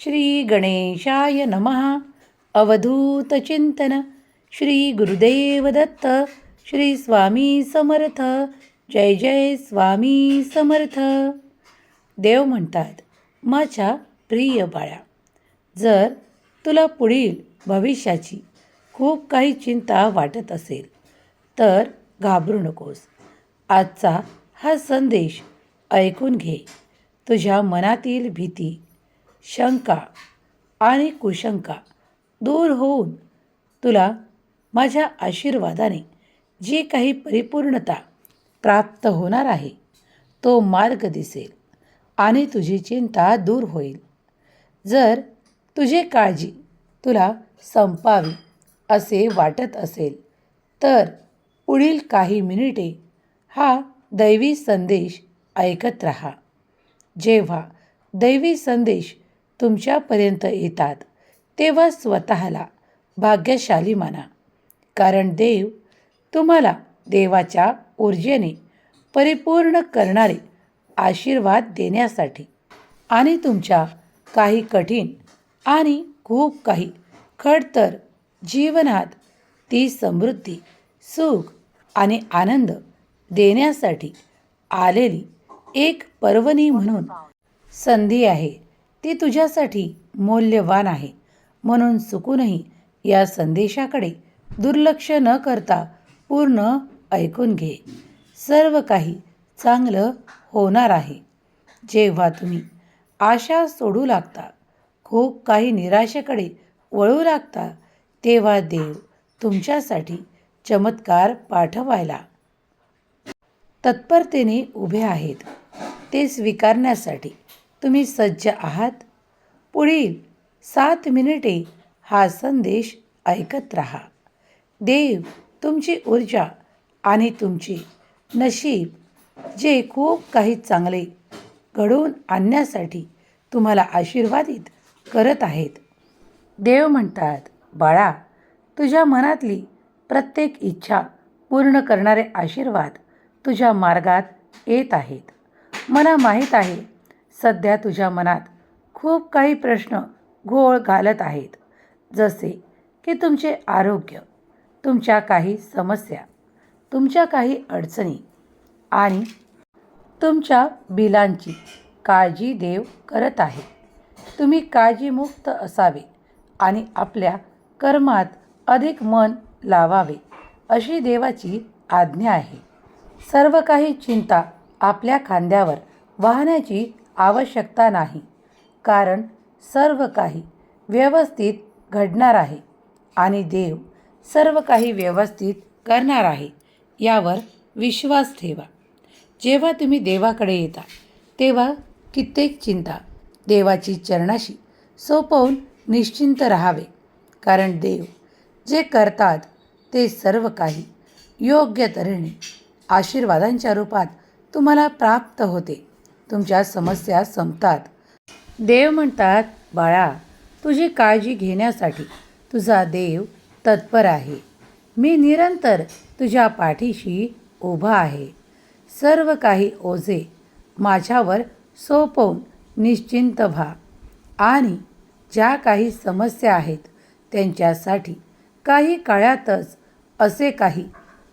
श्री गणेशाय नमः अवधूतचिंतन श्री गुरुदेव दत्त. श्री स्वामी समर्थ. जय जय स्वामी समर्थ. देव म्हणतात माझ्या प्रिय बाळा जर तुला पुढील भविष्याची खूप काही चिंता वाटत असेल तर घाबरू नकोस. आजचा हा संदेश ऐकून घे. तुझ्या मनातील भीती शंका आणि कुशंका दूर होऊन तुला माझ्या आशीर्वादाने जी काही परिपूर्णता प्राप्त होणार आहे तो मार्ग दिसेल आणि तुझी चिंता दूर होईल. जर तुझी काळजी तुला संपावी असे वाटत असेल तर पुढील काही मिनिटे हा दैवी संदेश ऐकत राहा. जेव्हा दैवी संदेश तुमच्यापर्यंत येतात. तेव्हा स्वतःला भाग्यशाली माना. कारण देव तुम्हाला देवाच्या ऊर्जेने परिपूर्ण करणारे आशीर्वाद देण्यासाठी आणि तुमच्या काही कठीण आणि खूप काही खडतर जीवनात ती समृद्धी सुख आणि आनंद देण्यासाठी आलेली एक पर्वणी म्हणून संधी आहे. ते तुझ्यासाठी मौल्यवान आहे. म्हणून चुकूनही या संदेशाकडे दुर्लक्ष न करता पूर्ण ऐकून घे. सर्व काही चांगलं होणार आहे. जेव्हा तुम्ही आशा सोडू लागता खूप काही निराशेकडे वळू लागता तेव्हा देव तुमच्यासाठी चमत्कार पाठवायला तत्परतेने उभे आहेत. ते स्वीकारण्यासाठी तुम्ही सज्ज आहात. पुढील सात मिनिटे हा संदेश ऐकत राहा. देव तुमची ऊर्जा आणि तुमचे नशीब जे खूप काही चांगले घडवून आणण्यासाठी तुम्हाला आशीर्वादित करत आहेत. देव म्हणतात बाळा तुझ्या मनातली प्रत्येक इच्छा पूर्ण करणारे आशीर्वाद तुझ्या मार्गात येत आहेत. मला माहीत आहे सध्या तुझ्या मनात खूप काही प्रश्न घोळ घालत आहेत. जसे की तुमचे आरोग्य तुमच्या काही समस्या तुमच्या काही अडचणी आणि तुमच्या बिलांची काळजी देव करत आहे. तुम्ही काळजीमुक्त असावे आणि आपल्या कर्मात अधिक मन लावावे अशी देवाची आज्ञा आहे. सर्व काही चिंता आपल्या खांद्यावर वाहण्याची आवश्यकता नाही. कारण सर्व काही व्यवस्थित घडणार आहे आणि देव सर्व काही व्यवस्थित करणार आहे यावर विश्वास ठेवा. जेव्हा तुम्ही देवाकडे येता तेव्हा कित्येक चिंता देवाची चरणाशी सोपवून निश्चिंत राहावे. कारण देव जे करतात ते सर्व काही योग्य तऱ्हेने आशीर्वादांच्या रूपात तुम्हाला प्राप्त होते. तुमच्या समस्या संपतात. देव म्हणतात बाळा तुझी काळजी घेण्यासाठी तुझा देव तत्पर आहे. मी निरंतर तुझ्या पाठीशी उभा आहे. सर्व काही ओझे माझ्यावर सोपवून निश्चिंत व्हा. आणि ज्या काही समस्या आहेत त्यांच्यासाठी काही काळातच असे काही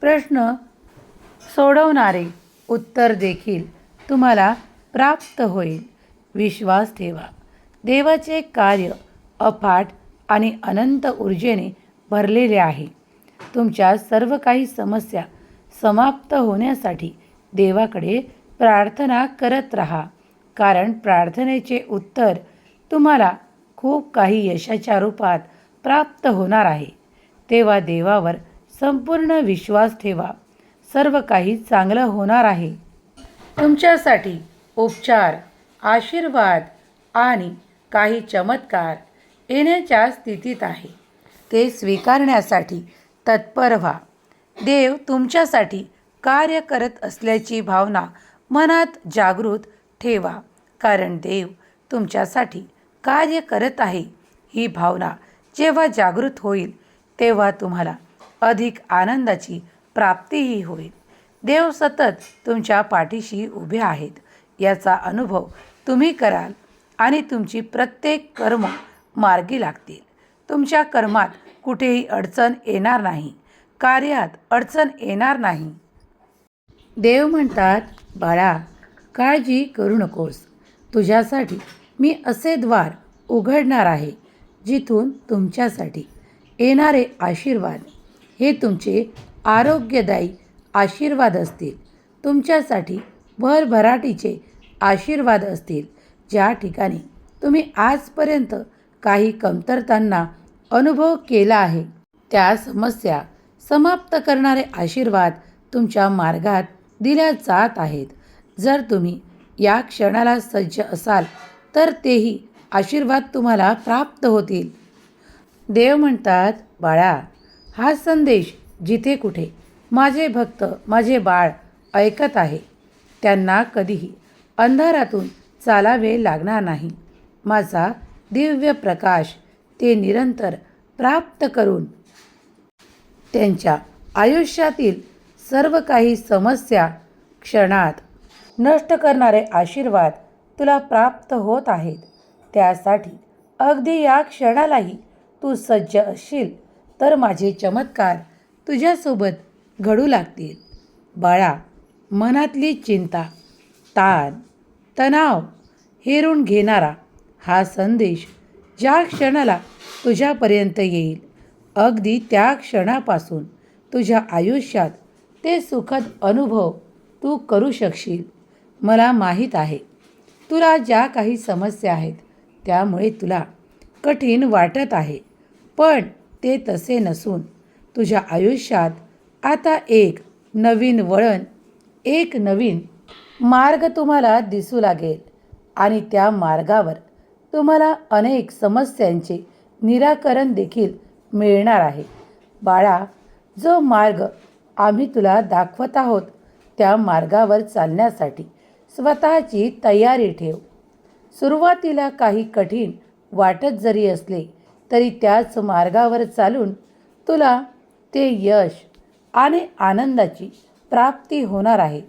प्रश्न सोडवणारे उत्तर देखील तुम्हाला प्राप्त होईल. विश्वास ठेवा. देवाचे कार्य अफाट आणि अनंत ऊर्जेने भरलेले आहे. तुमच्या सर्व काही समस्या समाप्त होण्यासाठी देवाकडे प्रार्थना करत राहा. कारण प्रार्थनेचे उत्तर तुम्हाला खूप काही यशाच्या रूपात प्राप्त होणार आहे. तेव्हा देवावर संपूर्ण विश्वास ठेवा. सर्व काही चांगलं होणार आहे. तुमच्यासाठी उपचार आशीर्वाद आणि काही चमत्कार येण्याच्या स्थितीत आहे. ते स्वीकारण्यासाठी तत्पर व्हा. देव तुमच्यासाठी कार्य करत असल्याची भावना मनात जागृत ठेवा कारण देव तुमच्यासाठी कार्य करत आहे ही भावना जेव्हा जागृत होईल तेव्हा तुम्हाला अधिक आनंदाची प्राप्तीही होईल. देव सतत तुमच्या पाठीशी उभे आहेत. याचा अनुभव तुम्ही कराल आणि तुमची प्रत्येक कर्म मार्गी लागतील. तुमच्या कर्मात कुठेही अडचण येणार नाही. कार्यात अडचण येणार नाही. देव म्हणतात बाळा काळजी करू नकोस. तुझ्यासाठी मी असे द्वार उघडणार आहे जिथून तुमच्यासाठी येणारे आशीर्वाद. हे तुमचे आरोग्यदायी आशीर्वाद असतील. तुमच्यासाठी भरभराटीचे आशीर्वाद असतील. ज्या ठिकाणी तुम्ही आजपर्यंत काही कमतरतांना अनुभव केला आहे त्या समस्या समाप्त करणारे आशीर्वाद तुमच्या मार्गात दिल्या जात आहेत. जर तुम्ही या क्षणाला सज्ज असाल तर तेही आशीर्वाद तुम्हाला प्राप्त होतील. देव म्हणतात बाळा हा संदेश जिथे कुठे माझे भक्त माझे बाळ ऐकत आहे. त्यांना कधीही अंधारातून चालावे लागणार नाही. माझा दिव्य प्रकाश ते निरंतर प्राप्त करून त्यांच्या आयुष्यातील सर्व काही समस्या क्षणात नष्ट करणारे आशीर्वाद तुला प्राप्त होत आहेत. त्यासाठी अगदी या क्षणालाही तू सज्ज असशील तर माझे चमत्कार तुझ्यासोबत घडू लागतील. बाळा मनातली चिंता ताण तणाव हेरून घेणारा हा संदेश ज्या क्षणाला तुझ्यापर्यंत येईल अगदी त्या क्षणापासून तुझ्या आयुष्यात ते सुखद अनुभव तू करू शकशील. मला माहीत आहे तुला ज्या काही समस्या आहेत त्यामुळे तुला कठीण वाटत आहे पण ते तसे नसून तुझ्या आयुष्यात आता एक नवीन वळण एक नवीन मार्ग तुम्हाला दिसू लागेल आणि त्या मार्गावर तुम्हाला अनेक समस्यांचे निराकरण देखील मिळणार आहे. बाळा जो मार्ग आम्ही तुला दाखवत आहोत त्या मार्गावर चालण्यासाठी स्वतःची तयारी ठेव. सुरुवातीला काही कठीण वाटत जरी असले तरी त्याच मार्गावर चालून तुला ते यश आणि आनंदाची प्राप्ती होणार आहे.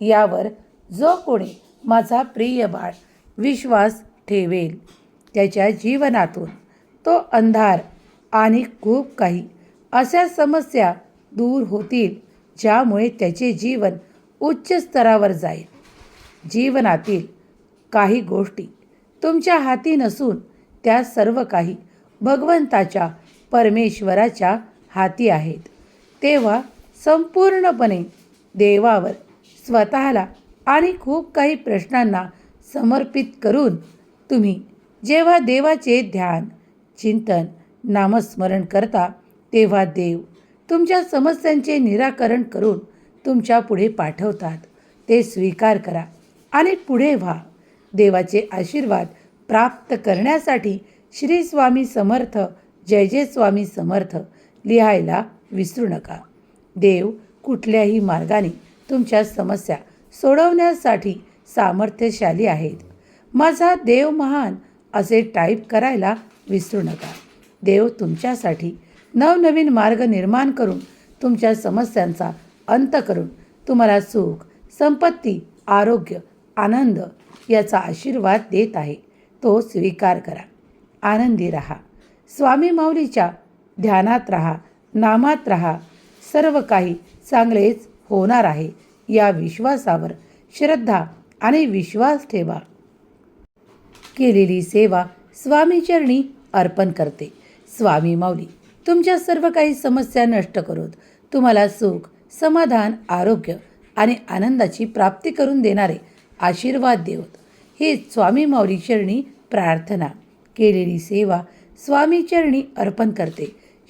यावर जो कोणी माझा प्रिय बाळ विश्वास ठेवेल त्याच्या जीवनातून तो अंधार आणि खूप काही अशा समस्या दूर होतील ज्यामुळे त्याचे जीवन उच्च स्तरावर जाईल. जीवनातील काही गोष्टी तुमच्या हाती नसून त्या सर्व काही भगवंताच्या परमेश्वराच्या हाती आहेत. तेव्हा संपूर्णपणे देवावर स्वतःला आणि खूप काही प्रश्नांना समर्पित करून तुम्ही जेव्हा देवाचे ध्यान चिंतन नामस्मरण करता तेव्हा देव तुमच्या समस्यांचे निराकरण करून तुमच्यापुढे पाठवतात. ते स्वीकार करा आणि पुढे व्हा. देवाचे आशीर्वाद प्राप्त करण्यासाठी श्री स्वामी समर्थ जय जय स्वामी समर्थ लिहायला विसरू नका. देव कुठल्याही मार्गाने तुमच्या समस्या सोडवण्यासाठी सामर्थ्यशाली आहेत. माझा देव महान असे टाईप करायला विसरू नका. देव तुमच्यासाठी नवनवीन मार्ग निर्माण करून तुमच्या समस्यांचा अंत करून तुम्हाला सुख संपत्ती आरोग्य आनंद याचा आशीर्वाद देत आहे. तो स्वीकार करा. आनंदी रहा. स्वामी माऊलीच्या ध्यानात रहा नामात राहा सर्व काही चांगलेच होणार आहे. या विश्वासावर श्रद्धा आणि विश्वास ठेवा. केलेली सेवा स्वामीचरणी अर्पण करते. स्वामी माऊली तुमच्या सर्व काही समस्या नष्ट करून तुम्हाला सुख समाधान आरोग्य आणि आनंदाची प्राप्ती करून देणारे आशीर्वाद देवत. हे स्वामी माऊली चरणी प्रार्थना. केलेली सेवा स्वामी चरणी अर्पण करते.